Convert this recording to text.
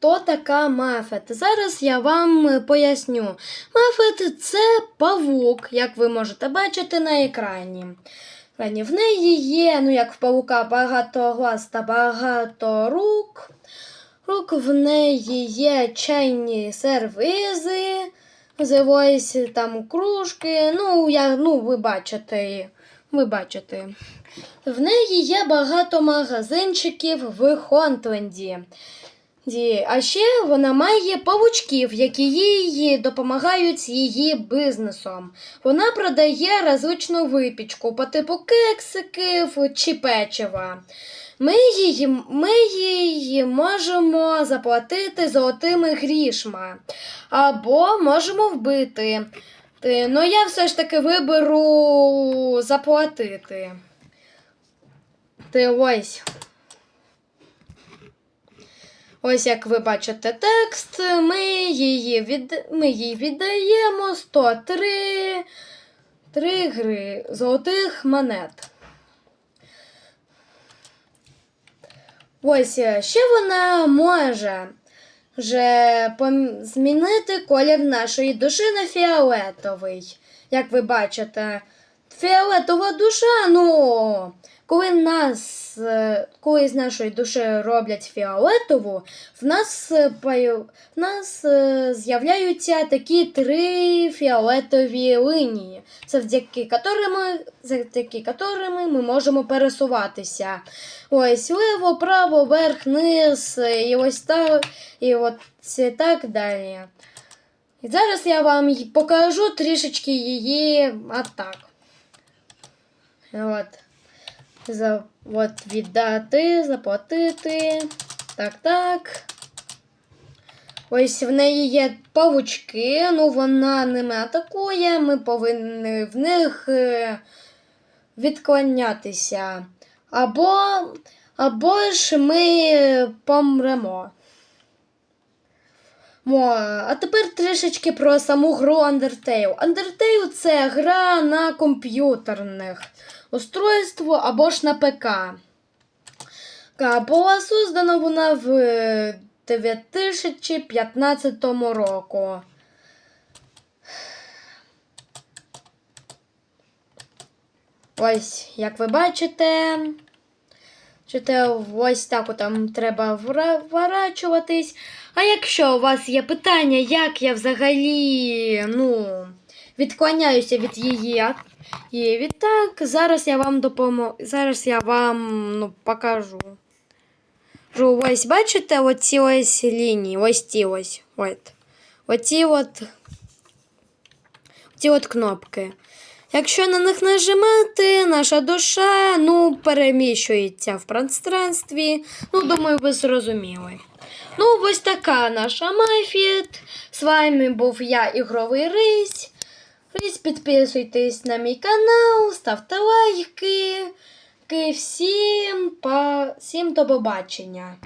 хто така Мафет. Зараз я вам е, поясню. Мафет це павук, як ви можете бачити на екрані. В неї є, ну як в павука, багато глаз та багато рук. Рук в неї є чайні сервизи, ось там кружки. Ну, я, ну, ви бачите. Ви бачите. В неї є багато магазинчиків в Хонтленді. А ще вона має павучків, які їй допомагають з її бізнесом. Вона продає различну випічку по типу кексиків чи печива. Ми її, ми її можемо заплатити золотими грішма або можемо вбити. Ну, я все ж таки виберу заплатити. Ти ось. Ось як ви бачите текст, ми її, від... ми їй віддаємо 103 3 гри золотих монет. Ось е, ще вона може вже змінити колір нашої душі на фіолетовий. Як ви бачите, фіолетова душа, ну, коли нас, е, коли з нашої душі роблять фіолетову, в нас, е, в нас е, з'являються такі три фіолетові лінії, завдяки котрими, завдяки котрими ми можемо пересуватися. Ось лево, право, верх, низ, і ось так, і от так далі. І зараз я вам покажу трішечки її атак. От. За, от віддати, заплатити. Так, так. Ось в неї є павучки, ну вона ними атакує, ми повинні в них е, відклонятися. Або, або ж ми помремо. А тепер трішечки про саму гру Undertale. Undertale це гра на комп'ютерних устройство або ж на ПК. Була создана вона в е, 2015 року. Ось, як ви бачите, Чите, ось так там треба вворачуватись. А якщо у вас є питання, як я взагалі ну, відклоняюся від її, її відтак, зараз я вам допоможу. Зараз я вам ну, покажу. Жу, Ось бачите оці ось лінії, ось ті ось. Оці от, ці от кнопки. Якщо на них нажимати, наша душа ну, переміщується в пространстві. Ну, думаю, ви зрозуміли. Ну, ось така наша Мафіт. З вами був я, Ігровий Рись. Рись, підписуйтесь на мій канал, ставте лайки. Всім, па... Всім до побачення.